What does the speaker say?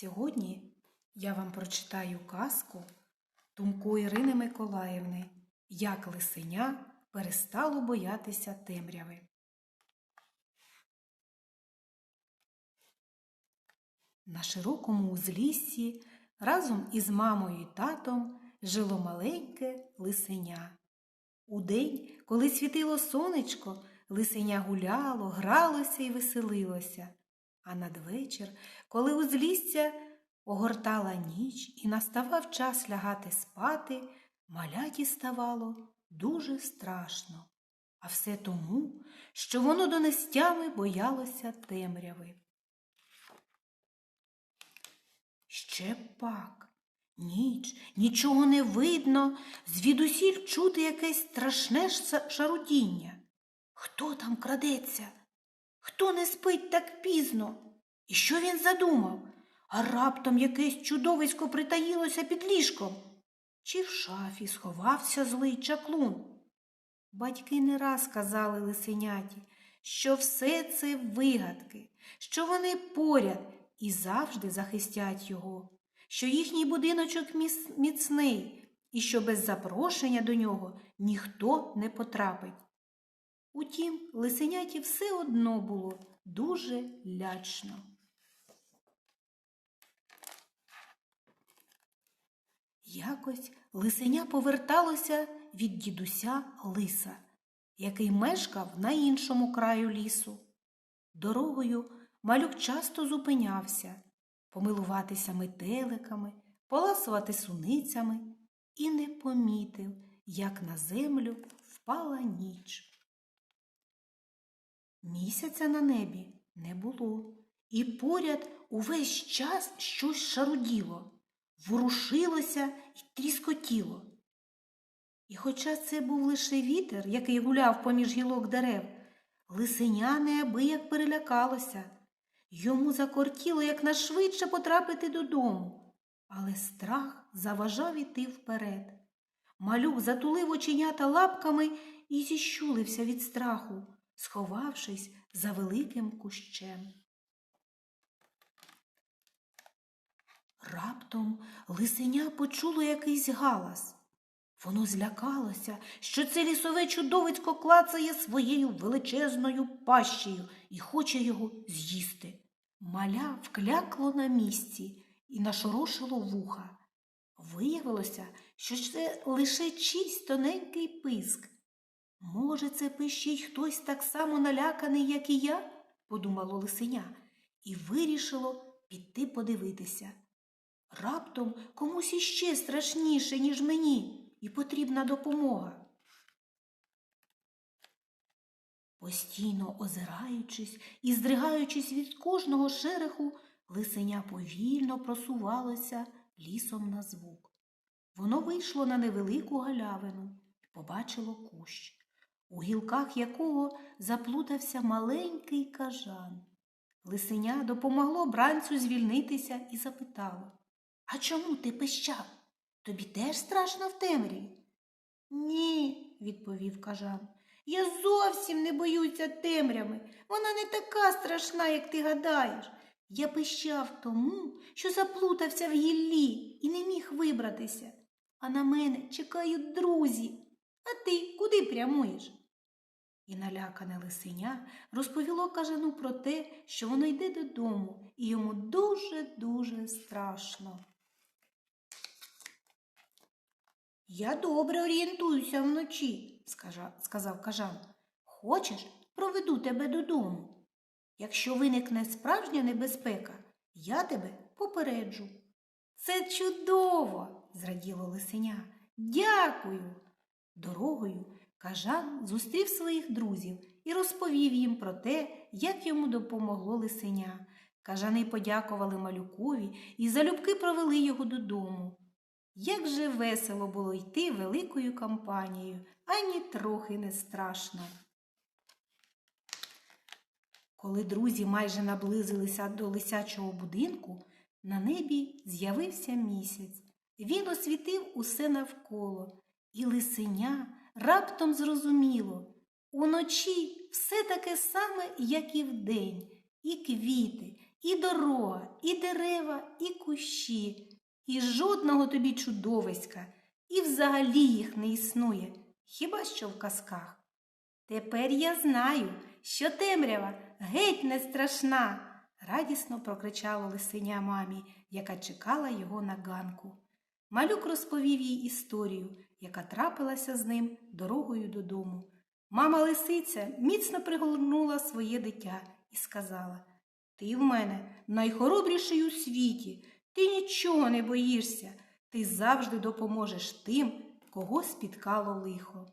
Сьогодні я вам прочитаю казку думку Ірини Миколаївни Як лисеня перестало боятися темряви. На широкому узліссі разом із мамою і татом жило маленьке лисеня. Удень, коли світило сонечко, лисеня гуляло, гралося і веселилося. А надвечір, коли узлісся огортала ніч і наставав час лягати спати, маляті ставало дуже страшно. А все тому, що воно до нестями боялося темряви. Ще пак. Ніч, нічого не видно, звідусіль чути якесь страшне ша- шарудіння. Хто там крадеться? Хто не спить так пізно? І що він задумав? А раптом якесь чудовисько притаїлося під ліжком. Чи в шафі сховався злий чаклун? Батьки не раз казали лисеняті, що все це вигадки, що вони поряд і завжди захистять його, що їхній будиночок міцний і що без запрошення до нього ніхто не потрапить. Утім, лисеняті все одно було дуже лячно. Якось лисеня поверталося від дідуся лиса, який мешкав на іншому краю лісу. Дорогою малюк часто зупинявся помилуватися метеликами, поласувати суницями і не помітив, як на землю впала ніч. Місяця на небі не було, і поряд увесь час щось шаруділо, ворушилося і тріскотіло. І хоча це був лише вітер, який гуляв поміж гілок дерев, лисеня неабияк перелякалося. Йому закортіло якнайшвидше потрапити додому, але страх заважав іти вперед. Малюк затулив оченята лапками і зіщулився від страху, сховавшись за великим кущем. Раптом лисеня почуло якийсь галас. Воно злякалося, що це лісове чудовисько клацає своєю величезною пащею і хоче його з'їсти. Маля вклякло на місці і нашорошило вуха. Виявилося, що це лише чийсь тоненький писк. Може, це пищить хтось так само наляканий, як і я, подумало лисеня, і вирішило піти подивитися. Раптом комусь іще страшніше, ніж мені, і потрібна допомога. Постійно озираючись і здригаючись від кожного шереху, лисеня повільно просувалося лісом на звук. Воно вийшло на невелику галявину і побачило кущ, у гілках якого заплутався маленький кажан. Лисеня допомогло бранцю звільнитися і запитало А чому ти пищав? Тобі теж страшно в темряві? Ні, відповів кажан. Я зовсім не боюся темряви. Вона не така страшна, як ти гадаєш. Я пищав тому, що заплутався в гіллі і не міг вибратися. А на мене чекають друзі. А ти куди прямуєш? І налякане лисеня розповіло кажану про те, що воно йде додому, і йому дуже-дуже страшно. Я добре орієнтуюся вночі, сказав кажан. Хочеш, проведу тебе додому. Якщо виникне справжня небезпека, я тебе попереджу. Це чудово, зраділо лисеня. Дякую. Дорогою кажан зустрів своїх друзів і розповів їм про те, як йому допомогло лисеня. Кажани подякували малюкові і залюбки провели його додому. Як же весело було йти великою компанією, ані трохи не страшно. Коли друзі майже наблизилися до лисячого будинку, на небі з'явився місяць. Він освітив усе навколо, і лисеня раптом зрозуміло. Уночі все таке саме, як і вдень, і квіти, і дорога, і дерева, і кущі, і жодного тобі чудовиська, і взагалі їх не існує, хіба що в казках. Тепер я знаю, що темрява геть не страшна, радісно прокричало лисеня мамі, яка чекала його на ганку. Малюк розповів їй історію, яка трапилася з ним дорогою додому. Мама лисиця міцно пригорнула своє дитя і сказала Ти в мене найхоробріший у світі, ти нічого не боїшся, ти завжди допоможеш тим, кого спіткало лихо.